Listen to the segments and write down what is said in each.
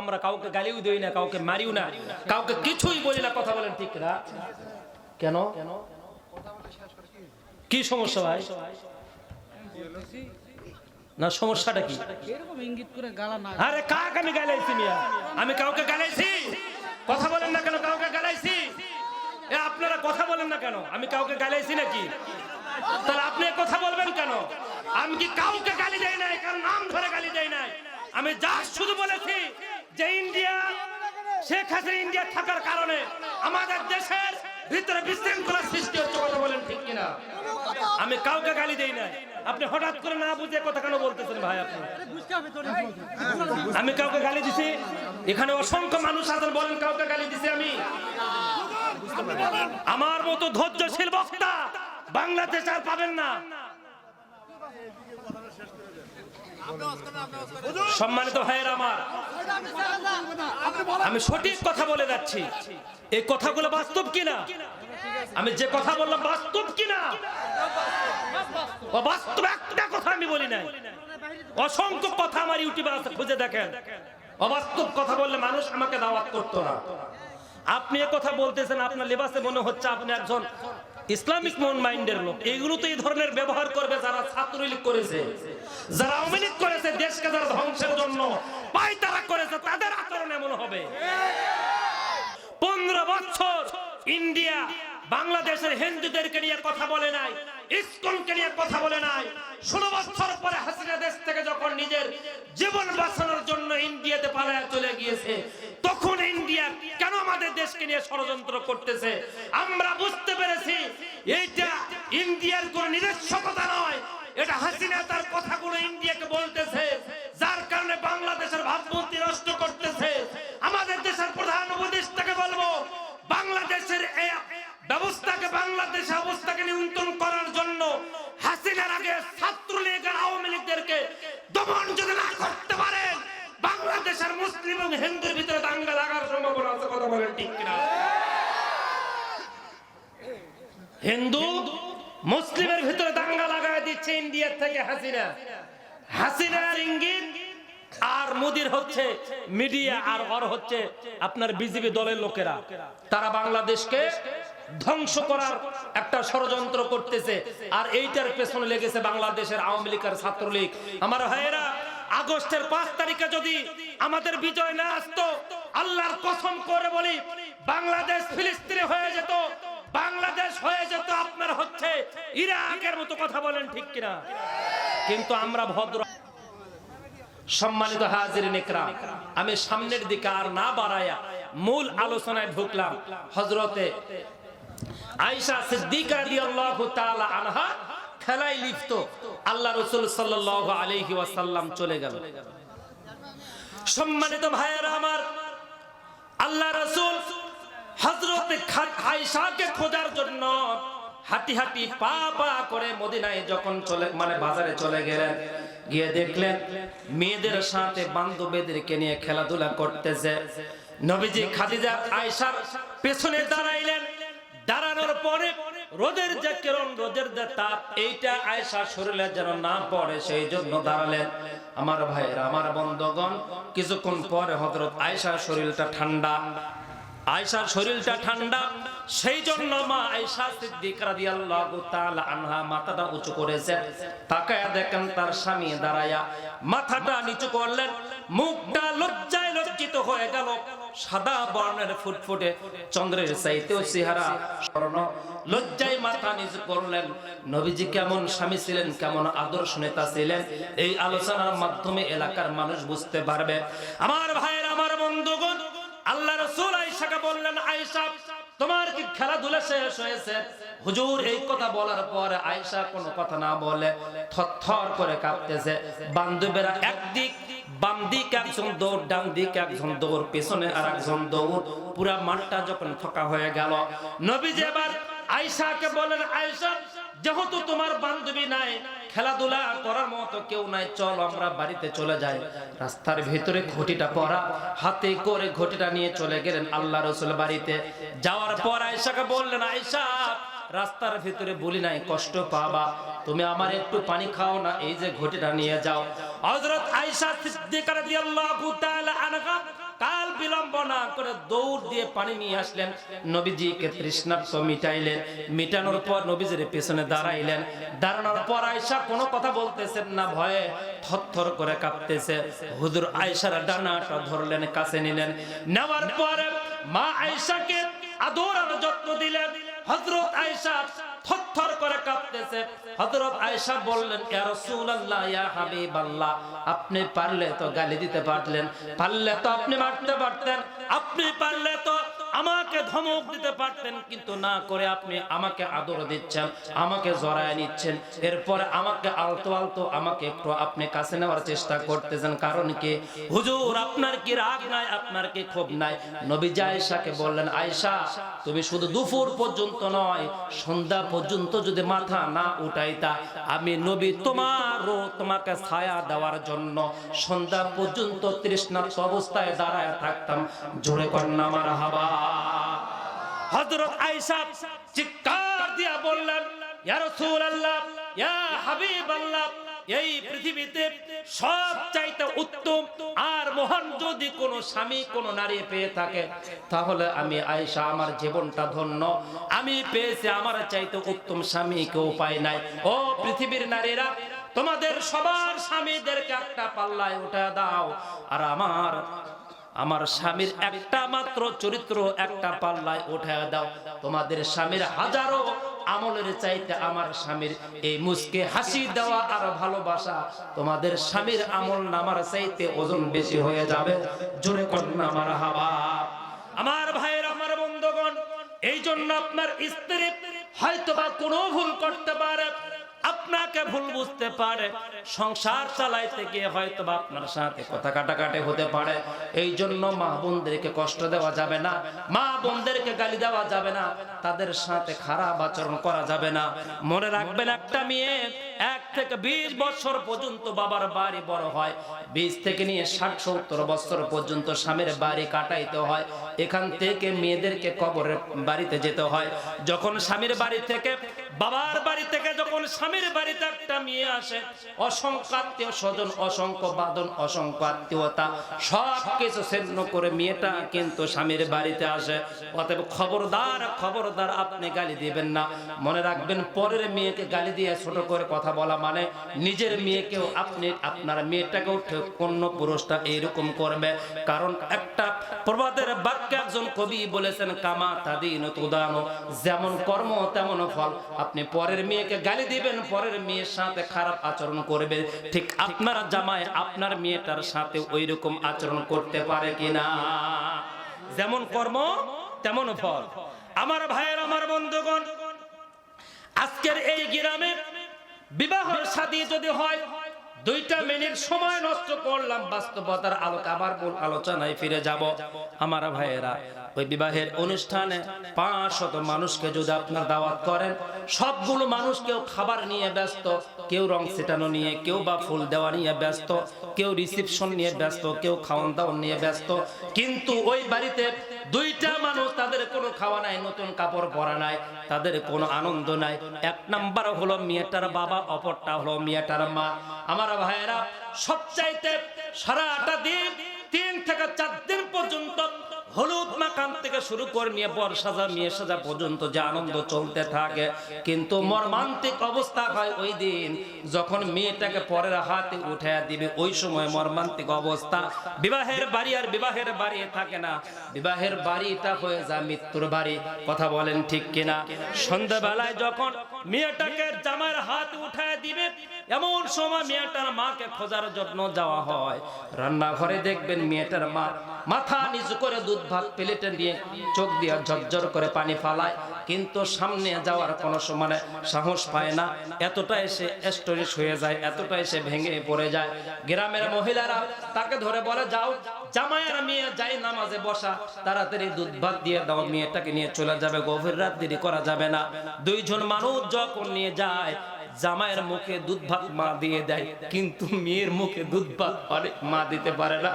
আমরা কাউকে গালিও দিই না কাউকে মারিও না কাউকে কিছুই বলি না কথা বলেন ঠিক না কেন? কি সমস্যা ভাই? না সমস্যাটা কি? আরে কাক আমি গালাইছি মিয়া? আমি কাউকে গালাইছি? কথা বলেন না কেন কাউকে গালাইছি? আপনারা কথা বলেন না কেন? আমি কাউকে গালাইছি নাকি? তাহলে আপনি কথা বলবেন কেন? আমি কি কাউকে গালি দেই নাই? কারণ নাম ধরে গালি দেই নাই? আমি যা শুধু বলেছি যে ইন্ডিয়া, শেখ হাসিনা ইন্ডিয়া থাকার কারণে আমাদের দেশের ভিতরে বিশৃঙ্খলা সৃষ্টি হচ্ছে কথা বলেন ঠিক কিনা? আমি কাউকে গালি দেই নাই। আপনি হঠাৎ করে না বুঝে কথা কেন বলতেছেন ভাই আপনি? আমি কাউকে গালি দিছি? এখানে অসংখ্য মানুষ আছেন, বলেন কাউকে গালি দিছি আমি? আমার মতো ধৈর্যশীল বক্তা বাংলাদেশ আর পাবেন না। সম্মানিত ভাইয়ের আমার আমি সঠিক কথা বলে যাচ্ছি। এই কথাগুলো বাস্তব কিনা? আমি যে কথা বললাম বাস্তব কিনা? বাস্তব একটা কথা আমি বলি নাই। অসংখ্য কথা আমার ইউটিউবে আছে, খুঁজে দেখেন। অবাস্তব কথা বললে মানুষ আমাকে দাওয়াত করতো না। আপনি কথা বলতেছেন, আপনার লেবাসে মনে হচ্ছে আপনি একজন ইসলামিক মন মাইন্ডের লোক। এগুলো তো এই ধরনের ব্যবহার করবে যারা ছাত্রলীগ করেছে, যারা আওয়ামী লীগ করেছে দেশকে যারা ধ্বংসের জন্য। পায়তারা করেছে, তাদের আচরণ এমন হবে। পনেরো বছর ইন্ডিয়া বাংলাদেশের হিন্দুদেরকে নিয়ে কথা বলে নাই, ইস্কনকে নিয়ে কথা বলে নাই। ষোলো বছর পরে হাসিনা দেশ থেকে যখন নিজের জীবন বাঁচানোর জন্য ইন্ডিয়াতে পালায় চলে গিয়েছে, তখন ইন্ডিয়া কেন আমাদের দেশকে নিয়ে ষড়যন্ত্র করতেছে? আমরা বুঝতে পেরেছি এইটা ইন্ডিয়ার কোন নিজস্ব কথা নয়, এটা হাসিনা তার কথাগুলো ইন্ডিয়াকে বলতেছে। কারণে বাংলাদেশের ভাবমূর্তি নষ্ট করতেছে। আমাদের দেশের প্রধান উপদেষ্টাকে বলব, বাংলাদেশের ব্যবস্থাকে বাংলাদেশ অবস্থাকে নিয়ন্ত্রণ করার জন্য হাসিনার আগে ছাত্রলীগ আর আওয়ামী লীগদেরকে দমন যদি না করতে পারেন, বাংলাদেশের মুসলিম এবং হিন্দুর ভিতরে দাঙ্গা লাগার সম্ভাবনা আছে কথা বলেন ঠিক কিনা? হিন্দু মুসলিমের ভিতরে দাঙ্গা লাগায় দিচ্ছে ইন্ডিয়ার থেকে হাসিনা। হাসিনার ইঙ্গিত আর মোদির হচ্ছে মিডিয়া আর ওর হচ্ছে আপনার বিজেপি দলের লোকেরা। তারা বাংলাদেশকে ধ্বংস করার একটা ষড়যন্ত্র করতেছে আর এইটার পেছনে লেগেছে বাংলাদেশের আওয়ামী লীগ আর ছাত্রলীগ। আমার ভাইয়েরা, আগস্টের পাঁচ তারিখে যদি আমাদের বিজয় না আসতো, আল্লাহর কসম করে বলি, বাংলাদেশ ফিলিস্তিনি হয়ে যেত, বাংলাদেশ হয়ে যেত, আপনার হচ্ছে ইরাকের মতো কথা বলেন ঠিক কিনা? কিন্তু আমরা ভদ্র সম্মানিত হাজির নেকরাম, আমি সামনের দিকে আর না বাড়াইয়া মূল আলোচনায় ঢুকলাম। হজরতে আয়েশা সিদ্দিকা রাদিয়াল্লাহু আনহা খেলায় লিপ্ত আল্লাহ রাসূল সাল্লাল্লাহু আলাইহি ওয়াসাল্লাম চলে গেল। সম্মানিত ভাইয়েরা আমার, আল্লাহ রাসূল হযরতে আয়েশাকে খোঁজার জন্য হাতি হাতি পা পা করে মদিনায় যখন চলে মানে বাজারে চলে গেলেন গিয়ে দেখলেন মেয়েদের সাথে বান্ধবীদেরকে নিয়ে খেলাধুলা করতেছে। নবীজি খাদিজা আয়েশার পেছনে দাঁড়াইলেন। দাঁড়ানোর পরে রোদের যে কিরণ, রোদের যে তাপ, এইটা আয়সা শরীরে যেন না পড়ে, সেই জন্য দাঁড়ালেন। আমার ভাইয়ের, আমার বন্ধগণ, কিছুক্ষণ পরে হজরত আয়সার শরীরটা ঠান্ডা। আয়সার শরীরটা ঠান্ডা। সেই জন্য মা আয়সা সিদ্দিক রাদিয়াল্লাহু তাআলা আনহা মাথাটা উঁচু করেছেন তাকায়া দেখেন তার স্বামী দাঁড়ায়া। মাথাটা নিচু করলেন। মুখটা লজ্জায় লজ্জিত হয়ে গেল। সাদা বর্ণের ফুটফুটে চন্দ্রের চাইতেও চেহারা স্বর্ণ। লজ্জায় মাথা নিচু করলেন। নবীজি কেমন স্বামী ছিলেন, কেমন আদর্শ নেতা ছিলেন, এই আলোচনার মাধ্যমে এলাকার মানুষ বুঝতে পারবে। আমার ভাইয়ের, আমার বন্ধুগণ, আল্লাহ রসুল আয়েশাকে বললেন, আয়েশা তোমার কি খেলাধুলা শেষ হয়েছে? হুজুর, এই কথা বলার পর আয়সা কোনো কথা না বলে থরথর করে কাঁপতেছে বান্ধবীরা একদিক, বাম দিক একজন দৌড়, ডান দিক একজন দৌড়, পেছনে আর একজন দৌড়, পুরা মাঠটা যখন ফাঁকা হয়ে গেল। নবীজি এবার আয়েশাকে বলেন, আয়েশা, যেহেতু তোমার বান্ধবী নাই খেলাধুলা করার মতো কেউ নাই। চল, আমরা বাড়িতে চলে যাই। রাস্তার ভিতরে ঘটিটা পরা হাতে করে ঘটিটা নিয়ে চলে গেলেন আল্লাহ রসুল বাড়িতে। যাওয়ার পর আয়সাকে বললেন, আয়েশা রাস্তার ভিতরে বলি নাই, কষ্ট পাবা। তুমি আমার একটু পানি খাও না, এই যে ঘটিটা নিয়ে যাও। হযরত আয়েশা সিদ্দিকা রাদিয়াল্লাহু তাআলা আনহা কাল বিলম্ব না করে দৌড় দিয়ে পানি নিয়ে আসলেন। নবীজিকে তৃষ্ণার্ত মিটাইলেন। মিটানোর পর নবীজির পেছনে দাঁড়াইলেন। দাঁড়ানোর পর আয়েশা কোনো কথা বলতেছেন না, ভয়ে থরথর করে কাঁপতেছে। হুজুর আয়েশার ডানাটা ধরলেন, কাছে নিলেন। নেওয়ার পর মা আয়েশাকে আদর আর যত্ন দিলেন। হযরত আয়েশা থরথর করে কাঁপতেছে। হযরত আয়েশা বললেন, ইয়া রাসূলুল্লাহ, ইয়া হাবিবাল্লাহ, আপনি পারলে তো গালি দিতে পারলেন পারলে তো আপনি মারতে পারতেন, আপনি পারলে তো আমাকে ধমক দিতে পারতেন, কিন্তু না করে আপনি আমাকে আদর দিচ্ছেন, আমাকে জড়ায় নিচ্ছেন। এরপর আমাকে আলতো আলতো আমাকে একটু আপনি কাছে নেওয়ার চেষ্টা করতেছেন। কারণ কি? হুজুর, আপনার কি রাগ নাই, আপনার কি ক্ষোভ নাই? নবী আয়েশাকে বললেন, আয়েশা, তুমি শুধু দুপুর পর্যন্ত নয়, সন্ধ্যা পর্যন্ত যদি মাথা না উঠাইতা, আমি নবী তোমারও তোমাকে ছায়া দেওয়ার জন্য সন্ধ্যা পর্যন্ত তৃষ্ণার্ত অবস্থায় দাঁড়ায় থাকতাম। জোরে কন্যা মারা হাবা হযরত আয়েশা চিৎকার দিয়া বললেন এই পৃথিবীতে সব চাইতে উত্তম আর মহান যদি কোনো স্বামী, কোনো নারী পেয়ে থাকে, তাহলে আমি আয়েশা আমার জীবনটা ধন্য। আমি পেয়েছি আমার চাইতে উত্তম স্বামী, কেউ পায় নাই। ও পৃথিবীর নারীরা, তোমাদের সবার স্বামীদেরকে একটা পাল্লায় উঠে দাও। আর আমার আমার স্বামীর একটা মাত্র চরিত্র, একটা পাল্লায় উঠে দাও। তোমাদের স্বামীর হাজারো আমলের চাইতে আমার স্বামীর এই মুসকে হাসি দেওয়া আর ভালোবাসা তোমাদের স্বামীর আমল নামার চাইতে ওজন বেশি হয়ে যাবে। জোরে কন্যা, আমার হাবা। আমার ভাইয়ের, আমার বন্ধুগণ এই জন্য আপনার স্ত্রী হয়তো বা কোনো ভুল করতে পারে। আপনাকে ভুল বুঝতে পারে। সংসার চালাইতে গিয়ে হয়তো বা আপনার সাথে কথা কাটাকাটি হতে পারে। এই জন্য মা বোনদেরকে কষ্ট দেওয়া যাবে না। মা বোনদেরকে গালি দেওয়া যাবে না। তাদের সাথে খারাপ আচরণ করা যাবে না। মনে রাখবেন একটা মেয়ে এক থেকে বিশ বছর পর্যন্ত বাবার বাড়ি বড় হয়। বিশ থেকে নিয়ে ষাট, সত্তর বছর পর্যন্ত স্বামীর বাড়ি কাটাইতে হয়। এখান থেকে মেয়েদেরকে কবরের বাড়িতে যেতে হয়। যখন স্বামীর বাড়ি থেকে, বাবার বাড়ি থেকে যখন স্বামীর বাড়িতে একটা মেয়ে আসে, অসংখ্য আত্মীয় স্বজন, অসংখ্য বাদন অসংখ্য আত্মীয়তা সব কিছু ছেন্ন করে মেয়েটা কিন্তু স্বামীর বাড়িতে আসে। অতএব খবরদার খবরদার আপনি গালি দিবেন না। মনে রাখবেন, পরের মেয়েকে গালি দিয়ে ছোট করে কথা বলা মানে নিজের মেয়েকেও আপনি, আপনার মেয়েটাকেও অন্য পুরুষটা এইরকম করবে। কারণ একটা প্রবাদের বাক্যে একজন কবি বলেছেন, কামা তাদিন তুদানো। যেমন কর্ম, তেমন ফল। আপনি পরের মেয়েকে গালি দিবেন, পরের মেয়ের সাথে খারাপ আচরণ করবেন ঠিক আপনার জামাই আপনার মেয়েটার সাথে ওই রকম আচরণ করতে পারে কিনা? যেমন কর্ম, তেমন ফল। আমার ভাইয়ের, আমার বন্ধুগণ, আজকের এই গ্রামে বিবাহের সাথী যদি হয়, দুইটা মিনিট সময় নষ্ট করলাম, বাস্তবতার আলোক আবার মূল আলোচনায় ফিরে যাব। আমার ভাইয়েরা, ওই বিবাহের অনুষ্ঠানে পাঁচ শত মানুষকে যদি আপনার দাওয়াত করেন, সবগুলো মানুষ কেউ খাবার নিয়ে ব্যস্ত, কেউ রং ছিটানো নিয়ে, কেউ বা ফুল দেওয়া নিয়ে ব্যস্ত, কেউ রিসিপশন নিয়ে ব্যস্ত, কেউ খাওয়ান দাওয়ান নিয়ে ব্যস্ত, কিন্তু ওই বাড়িতে দুইটা মানুষ তাদের কোনো খাওয়া নাই, নতুন কাপড় পরা নাই, তাদের কোনো আনন্দ নাই। এক নাম্বার হলো মেয়েটার বাবা, অপরটা হলো মেয়েটার মা। আমার ভাইয়েরা, সবচাইতে সারাটা দিন, তিন থেকে চার দিন পর্যন্ত হলুদ মাকাম থেকে শুরু করে নিয়ে বর সাজা, মেয়ে সাজা পর্যন্ত যে আনন্দ চলতে থাকে। কিন্তু মর্মান্তিক অবস্থা হয় ওই দিন, যখন মেয়েটাকে পরের হাতে উঠে দিবে, ওই সময় মর্মান্তিক অবস্থা। বিবাহের বাড়ি আর বিবাহের বাড়ি থাকে না। বিবাহের বাড়িটা হয়ে যায় মৃত্যুর বাড়ি। কথা বলেন ঠিক কিনা? সন্ধ্যাবেলায় যখন মেয়েটাকে জামার হাত উঠায় দিবে এমন সময় মেয়েটার মাকে খোঁজার জন্য যাওয়া হয়। রান্নাঘরে দেখবেন মেয়েটার মা মাথা নিচু করে দুধ ভাত প্লেটে নিয়ে চোখ দিয়ে ঝরঝর করে পানি ফালায়, কিন্তু সামনে যাওয়ার কোনো সময় সাহস পায় না। এতটা এসে স্টোরিশ হয়ে যায় এতটা এসে ভেঙে পড়ে যায়। গ্রামের মহিলারা তাকে ধরে বলে, যাও, জামাইয়ের মেয়ে যাই নামাজে বসা, তাড়াতাড়ি দুধ ভাত দিয়ে দাও, মেয়েটাকে নিয়ে চলে যাবে, গভীর রাত দেরি করা যাবে না। দুইজন মানুষ যখন নিয়ে যায় জামাইয়ের মুখে দুধ ভাত মা দিয়ে দেয়, কিন্তু মেয়ের মুখে দুধ ভাত অনেক মা দিতে পারে না।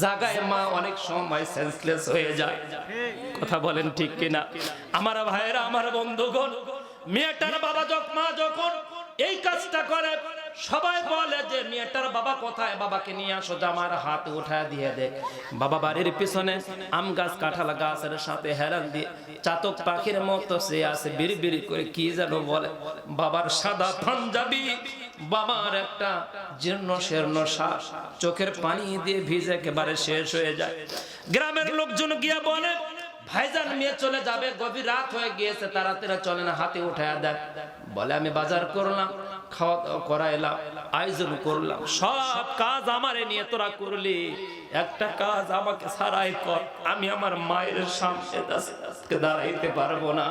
জাগায় মা অনেক সময় সেন্সলেস হয়ে যায়। কথা বলেন ঠিক কিনা? আমার ভাইয়েরা, আমার বন্ধুগণ, মেয়েটার বাবা যখন মা যখন এই কাজটা করে সবাই বলে যে, মেয়েটার বাবা কোথায়? বাবাকে নিয়ে আসো, জামার হাত উঠায় দিয়ে দে বাবা বাড়ির পিছনে আম গাছ, কাঁঠাল গাছের সাথে হেরান দিয়ে চাতক পাখির মতো সে আছে বিড়ি বিড়ি করে কি যেন বলে। বাবার সাদা পাঞ্জাবি, বাবার একটা জীর্ণ শীর্ণ শ্বাস চোখের পানি দিয়ে ভিজে একেবারে শেষ হয়ে যায়। গ্রামের লোকজন গিয়া বলে, ভাইজান, মেয়ে চলে যাবে, গভীর রাত হয়ে গিয়েছে তারা তাড়াতাড়ি চলে না হাতে উঠায় দেয় বলে, আমি বাজার করলাম। খাওয়া দাওয়া করাইলাম, আয়োজন করলাম, সব কাজ আমারে নিয়ে তোরা করলি। একটা কাজ আমাকে সারাই কর, আমি আমার মায়ের সামনে দাঁড়াইতে পারব না।